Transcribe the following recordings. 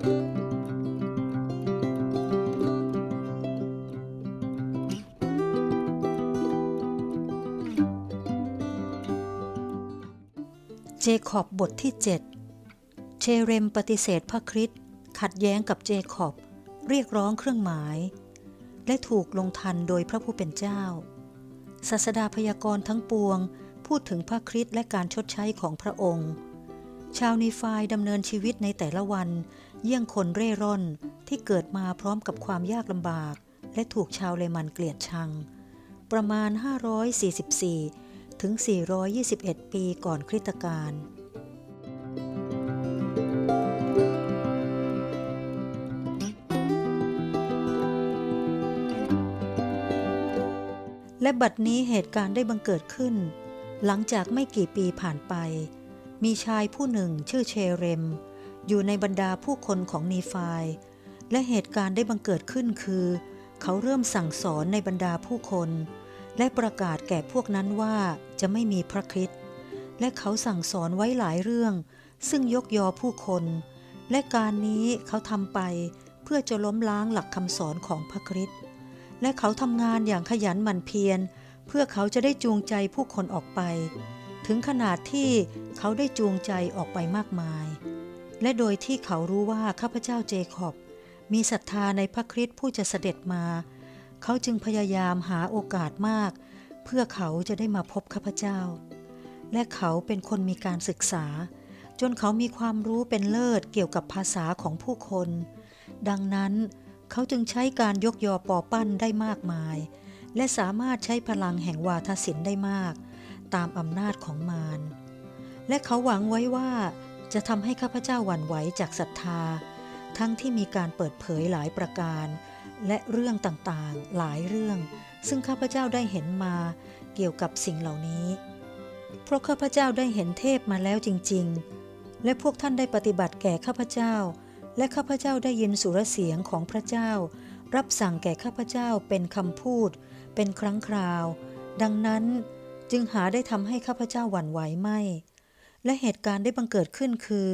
เจคอบบทที่ 7 เชเรมปฏิเสธพระคริสต์ขัดแย้งกับเจคอบ เรียกร้องเครื่องหมาย และถูกลงทันโดยพระผู้เป็นเจ้า ศาสดาพยากรณ์ทั้งปวง พูดถึงพระคริสต์และการชดใช้ของพระองค์ ชาวนีฟายดำเนินชีวิตในแต่ละวัน เยี่ยงคนเร่ร่อนที่เกิดมาพร้อมกับความยากลำบาก และถูกชาวเลมันเกลียดชัง ประมาณ 544 ถึง 421 ปีก่อนคริสตกาลและบัดนี้เหตุการณ์ได้บังเกิดขึ้น หลังจากไม่กี่ปีผ่านไป มีชายผู้หนึ่งชื่อเชเรม อยู่ในบรรดาผู้คนของนีฟาย และเหตุการณ์ได้บังเกิดขึ้นคือ เขาเริ่มสั่งสอนในบรรดาผู้คน และประกาศแก่พวกนั้นว่าจะไม่มีพระคริสต์และเขาสั่งสอนไว้หลายเรื่อง ซึ่งยกยอผู้คน และการนี้เขาทำไปเพื่อจะล้มล้างหลักคำสอนของพระคริสต์และเขาทำงานอย่างขยันหมั่นเพียร เพื่อเขาจะได้จูงใจผู้คนออกไป ถึงขนาดที่เขาได้จูงใจออกไปมากมาย และโดยที่เขารู้ว่าข้าพเจ้าเจคอบ มีศรัทธาในพระคริสต์ผู้จะเสด็จมา เขาจึงพยายามหาโอกาสมาก เพื่อเขาจะได้มาพบข้าพเจ้า และเขาเป็นคนมีการศึกษา จนเขามีความรู้เป็นเลิศเกี่ยวกับภาษาของผู้คน ดังนั้นเขาจึงใช้การยกยอปอปั้นได้มากมาย และสามารถใช้พลังแห่งวาทศิลป์ได้มาก ตามอำนาจของมารและเขาหวังไว้ว่า จะทำให้ข้าพเจ้าหวั่นไหวจากศรัทธา ทั้งที่มีการเปิดเผยหลายประการ และเรื่องต่างๆ หลายเรื่อง ซึ่งข้าพเจ้าได้เห็นมาเกี่ยวกับสิ่งเหล่านี้ เพราะข้าพเจ้าได้เห็นเทพมาแล้วจริง ๆ และพวกท่านได้ปฏิบัติแก่ข้าพเจ้า และข้าพเจ้าได้ยินสุรเสียงของพระเจ้า รับสั่งแก่ข้าพเจ้าเป็นคำพูด เป็นครั้งคราว ดังนั้นจึงหาได้ทำให้ข้าพเจ้าหวั่นไหวไม่ และเหตุการณ์ได้บังเกิดขึ้นคือ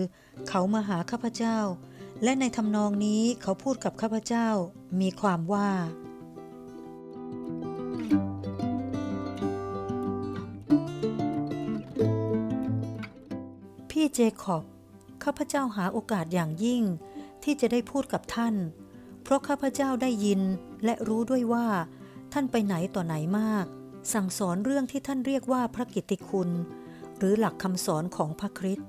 เขามาหาข้าพเจ้า และในทำนองนี้เขาพูดกับข้าพเจ้ามีความว่า พี่เจคอบข้าพเจ้าหาโอกาสอย่างยิ่ง ที่จะได้พูดกับท่าน เพราะข้าพเจ้าได้ยินและรู้ด้วยว่า ท่านไปไหนต่อไหนมาก สั่งสอนเรื่องที่ท่านเรียกว่าพระกิตติคุณ หรือหลักคำสอนของพระคริสต์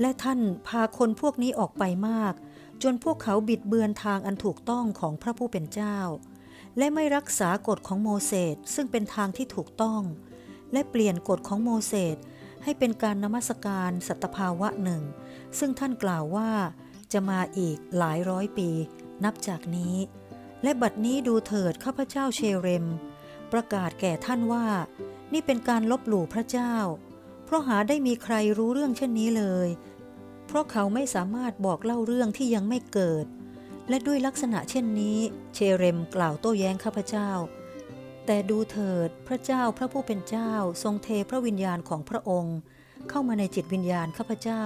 และท่านพาคนพวกนี้ออกไปมาก จนพวกเขาบิดเบือนทางอันถูกต้องของพระผู้เป็นเจ้า และไม่รักษากฎของโมเสสซึ่งเป็นทางที่ถูกต้อง และเปลี่ยนกฎของโมเสสให้เป็นการนมัสการสัตภาวะหนึ่ง ซึ่งท่านกล่าวว่าจะมาอีกหลายร้อยปี นับจากนี้ และบัดนี้ดูเถิดข้าพเจ้าเชเรม ประกาศแก่ท่านว่า นี่เป็นการลบหลู่พระเจ้า เพราะหาได้มีใครรู้เรื่องเช่นนี้เลย เพราะเขาไม่สามารถบอกเล่าเรื่องที่ยังไม่เกิด และด้วยลักษณะเช่นนี้ เชเรมกล่าวโต้แย้งข้าพเจ้า แต่ดูเถิดพระเจ้าพระผู้เป็นเจ้าทรงเทพระวิญญาณของพระองค์ เข้ามาในจิตวิญญาณข้าพเจ้า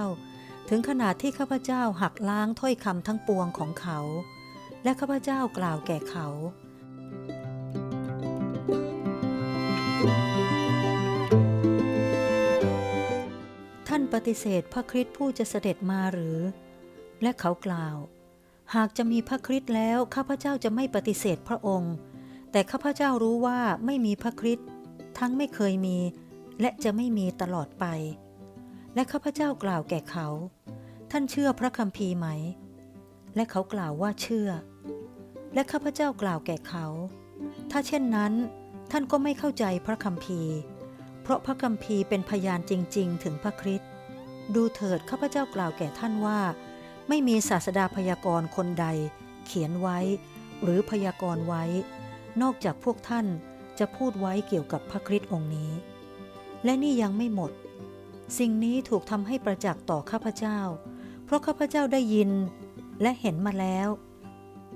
ถึงขนาดที่ข้าพเจ้าหักล้างถ้อยคำทั้งปวงของเขา และข้าพเจ้ากล่าวแก่เขา ฏิเสธพระคริสต์ผู้จะเสด็จมาหรือ และเขากล่าว หากจะมีพระคริสต์แล้วข้าพเจ้าจะไม่ปฏิเสธพระองค์ แต่ข้าพเจ้ารู้ว่าไม่มีพระคริสต์ทั้งไม่เคยมี และจะไม่มีตลอดไป และข้าพเจ้ากล่าวแก่เขา ท่านเชื่อพระคัมภีร์ไหม และเขากล่าวว่าเชื่อ และข้าพเจ้ากล่าวแก่เขา ถ้าเช่นนั้น ท่านก็ไม่เข้าใจพระคัมภีร์ เพราะพระคัมภีร์เป็นพยานจริง ๆ ถึงพระคริสต์ ดูเถิดข้าพเจ้ากล่าวแก่ท่านว่า ไม่มีศาสดาพยากรณ์คนใด เขียนไว้ หรือพยากรณ์ไว้ นอกจากพวกท่านจะพูดไว้เกี่ยวกับพระคริสต์องค์นี้ และนี่ยังไม่หมด สิ่งนี้ถูกทำให้ประจักษ์ต่อข้าพเจ้า เพราะข้าพเจ้าได้ยิน และเห็นมาแล้ว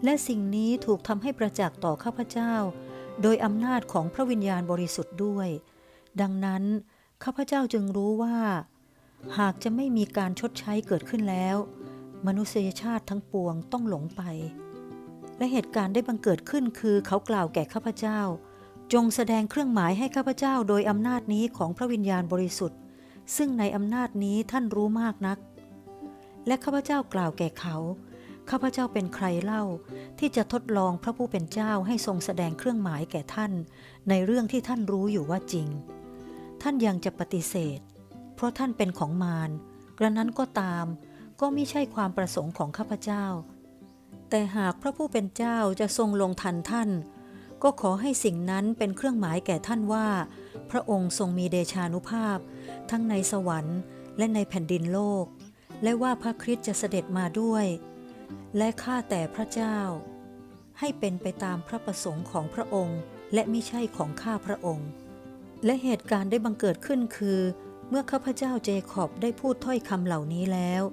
และสิ่งนี้ถูกทำให้ประจักษ์ต่อข้าพเจ้า โดยอำนาจของพระวิญญาณบริสุทธิ์ด้วย ดังนั้นข้าพเจ้าจึงรู้ว่า หากจะไม่มีการชดใช้เกิดขึ้นแล้ว มนุษยชาติทั้งปวงต้องหลงไป และเหตุการณ์ได้บังเกิดขึ้นคือเขากล่าวแก่ข้าพเจ้า จงแสดงเครื่องหมายให้ข้าพเจ้าโดยอำนาจนี้ของพระวิญญาณบริสุทธิ์ ซึ่งในอำนาจนี้ท่านรู้มากนัก และข้าพเจ้ากล่าวแก่เขาข้าพเจ้าเป็นใครเล่า ที่จะทดลองพระผู้เป็นเจ้าให้ทรงแสดงเครื่องหมายแก่ท่าน ในเรื่องที่ท่านรู้อยู่ว่าจริง ท่านยังจะปฏิเสธ ราะท่านเป็นของมารกระนั้นก็ตาม ก็ไม่ใช่ความประสงค์ของข้าพเจ้า แต่หากพระผู้เป็นเจ้าจะทรงลงทันท่าน ก็ขอให้สิ่งนั้นเป็นเครื่องหมายแก่ท่านว่า พระองค์ทรงมีเดชานุภาพ ทั้งในสวรรค์ และในแผ่นดินโลก และว่าพระคริสต์จะเสด็จมาด้วย และข้าแต่พระเจ้า ให้เป็นไปตามพระประสงค์ของพระองค์ และไม่ใช่ของข้าพระองค์ และเหตุการณ์ได้บังเกิดขึ้นคือ เมื่อข้าพเจ้าเจคอบได้พูดถ้อยคำเหล่านี้แล้ว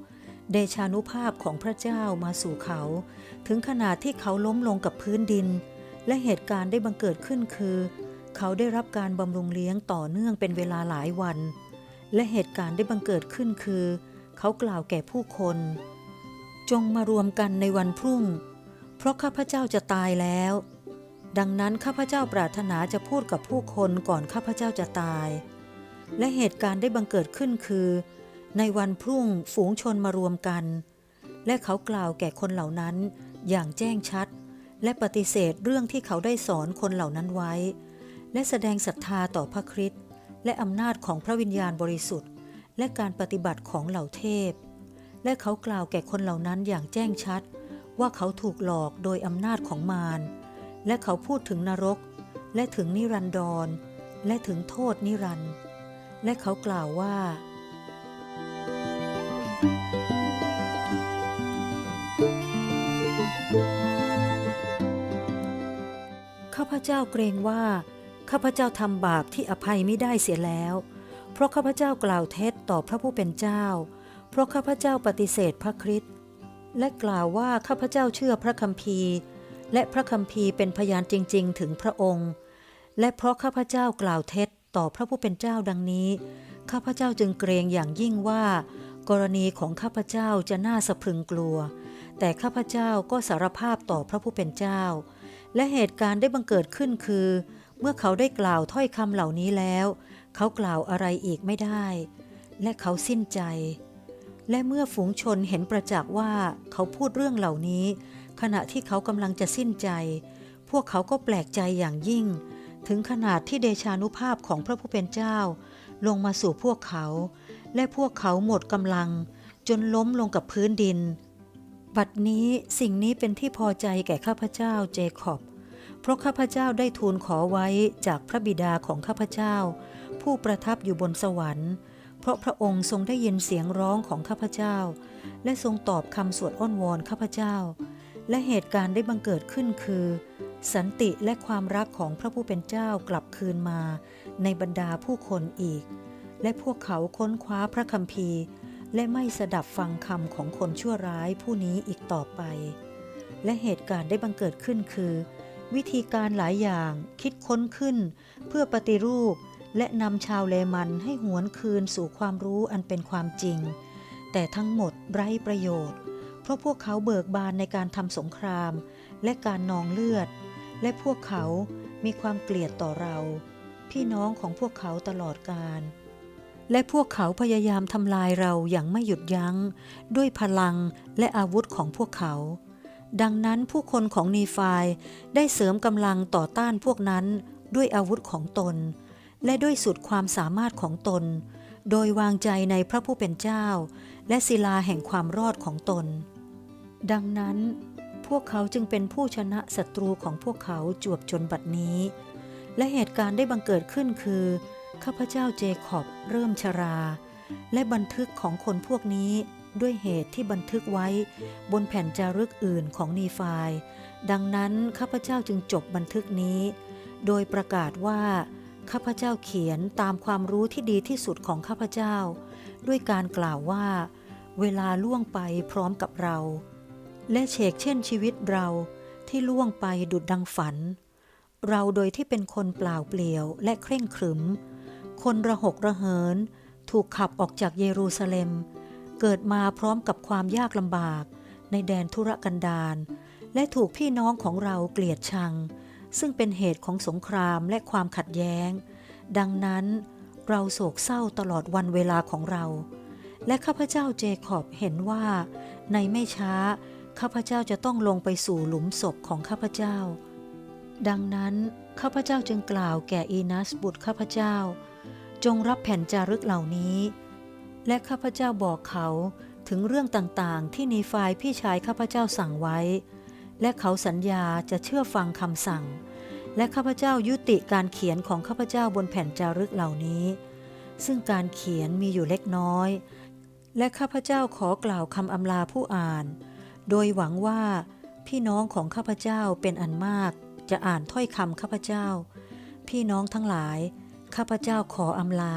เดชานุภาพของพระเจ้ามาสู่เขา ถึงขนาดที่เขาล้มลงกับพื้นดิน และเหตุการณ์ได้บังเกิดขึ้นคือ เขาได้รับการบำรุงเลี้ยงต่อเนื่องเป็นเวลาหลายวัน และเหตุการณ์ได้บังเกิดขึ้นคือ เขากล่าวแก่ผู้คน จงมารวมกันในวันพรุ่ง เพราะข้าพเจ้าจะตายแล้ว ดังนั้นข้าพเจ้าปรารถนาจะพูดกับผู้คนก่อนข้าพเจ้าจะตาย และเหตุการณ์ได้บังเกิดขึ้นคือ ในวันพรุ่งฝูงชนมารวมกัน และเขากล่าวแก่คนเหล่านั้นอย่างแจ้งชัด และปฏิเสธเรื่องที่เขาได้สอนคนเหล่านั้นไว้ และแสดงศรัทธาต่อพระคริสต์และอำนาจของพระวิญญาณบริสุทธิ์ และการปฏิบัติของเหล่าเทพ และเขากล่าวแก่คนเหล่านั้นอย่างแจ้งชัด ว่าเขาถูกหลอกโดยอำนาจของมารและเขาพูดถึงนรก และถึงนิรันดรและถึงโทษนิรันดร์ และเขากล่าวว่า ข้าพเจ้าเกรงว่า ข้าพเจ้าทำบาปที่อภัยไม่ได้เสียแล้ว เพราะข้าพเจ้ากล่าวเท็จต่อพระผู้เป็นเจ้า เพราะข้าพเจ้าปฏิเสธพระคริสต์และกล่าวว่าข้าพเจ้าเชื่อพระคัมภีร์ และพระคัมภีร์เป็นพยานจริง ๆ ถึงพระองค์ และเพราะข้าพเจ้ากล่าวเท็จ ต่อพระผู้เป็นเจ้าดังนี้ ข้าพเจ้าจึงเกรงอย่างยิ่งว่า กรณีของข้าพเจ้าจะน่าสะพรึงกลัว แต่ข้าพเจ้าก็สารภาพต่อพระผู้เป็นเจ้า และเหตุการณ์ได้บังเกิดขึ้นคือ เมื่อเขาได้กล่าวถ้อยคำเหล่านี้แล้ว เขากล่าวอะไรอีกไม่ได้ และเขาสิ้นใจ และเมื่อฝูงชนเห็นประจักษ์ว่าเขาพูดเรื่องเหล่านี้ ขณะที่เขากำลังจะสิ้นใจ พวกเขาก็แปลกใจอย่างยิ่ง ถึงขนาดที่เดชานุภาพของพระผู้เป็นเจ้า ลงมาสู่พวกเขา และพวกเขาหมดกำลัง จนล้มลงกับพื้นดิน บัดนี้สิ่งนี้เป็นที่พอใจแก่ข้าพเจ้าเจคอบ เพราะข้าพเจ้าได้ทูลขอไว้จากพระบิดาของข้าพเจ้า ผู้ประทับอยู่บนสวรรค์ เพราะพระองค์ทรงได้ยินเสียงร้องของข้าพเจ้า และทรงตอบคำสวดอ้อนวอนข้าพเจ้า และเหตุการณ์ได้บังเกิดขึ้นคือ สันติและความรักของพระผู้เป็นเจ้ากลับคืนมาในบรรดาผู้คนอีก และพวกเขาค้นคว้าพระคัมภีร์ และไม่สดับฟังคำของคนชั่วร้ายผู้นี้อีกต่อไป และเหตุการณ์ได้บังเกิดขึ้นคือ วิธีการหลายอย่างคิดค้นขึ้น เพื่อปฏิรูปและนำชาวเลมันให้หวนคืนสู่ความรู้อันเป็นความจริง แต่ทั้งหมดไร้ประโยชน์ เพราะพวกเขาเบิกบานในการทำสงคราม และการนองเลือด และพวกเขามีความเกลียดต่อเรา พี่น้องของพวกเขาตลอดกาลและพวกเขาพยายามทำลายเราอย่างไม่หยุดยัง้ง ด้วยพลังและอาวุธของพวกเขา ดังนั้นผู้คนของนีฟายได้เสริมกำลังต่อต้านพวกนั้นด้วยอาวุธของตน และด้วยสุดความสามารถของตน โดยวางใจในพระผู้เป็นเจ้า และศิลาแห่งความรอดของตน ดังนั้น วกเขาจึงเป็นผู้ชนะศัตรูของพวกเขาจวบจนบัดนี้ และเหตุการณ์ได้บังเกิดขึ้นคือ ข้าพเจ้าเจคอบเริ่มชรา และบันทึกของคนพวกนี้ด้วยเหตุที่บันทึกไว้บนแผ่นจารึกอื่นของนีฟายดังนั้นข้าพเจ้าจึงจบบันทึกนี้ โดยประกาศว่า ข้าพเจ้าเขียนตามความรู้ที่ดีที่สุดของข้าพเจ้า ด้วยการกล่าวว่า เวลาล่วงไปพร้อมกับเรา และเฉกเช่นชีวิตเราที่ล่วงไปดุดดังฝัน เราโดยที่เป็นคนเปล่าเปลี่ยวและเคร่งขรึม คนระหกระเหิน ถูกขับออกจากเยรูซาเล็ม เกิดมาพร้อมกับความยากลำบาก ในแดนธุรกันดารและถูกพี่น้องของเราเกลียดชัง ซึ่งเป็นเหตุของสงครามและความขัดแย้ง ดังนั้นเราโศกเศร้าตลอดวันเวลาของเรา และข้าพเจ้าเจคอบเห็นว่า ในไม่ช้า ข้าพเจ้าจะต้องลงไปสู่หลุมศพของข้าพเจ้า ดังนั้นข้าพเจ้าจึงกล่าวแก่อีนัสบุตรข้าพเจ้า จงรับแผ่นจารึกเหล่านี้ และข้าพเจ้าบอกเขาถึงเรื่องต่างๆ ที่นีฟายพี่ชายข้าพเจ้าสั่งไว้ และเขาสัญญาจะเชื่อฟังคำสั่ง และข้าพเจ้ายุติการเขียนของข้าพเจ้าบนแผ่นจารึกเหล่านี้ ซึ่งการเขียนมีอยู่เล็กน้อย และข้าพเจ้าขอกล่าวคำอำลาผู้อ่าน โดยหวังว่าพี่น้องของข้าพเจ้าเป็นอันมาก จะอ่านถ้อยคำข้าพเจ้า พี่น้องทั้งหลาย ข้าพเจ้าขออำลา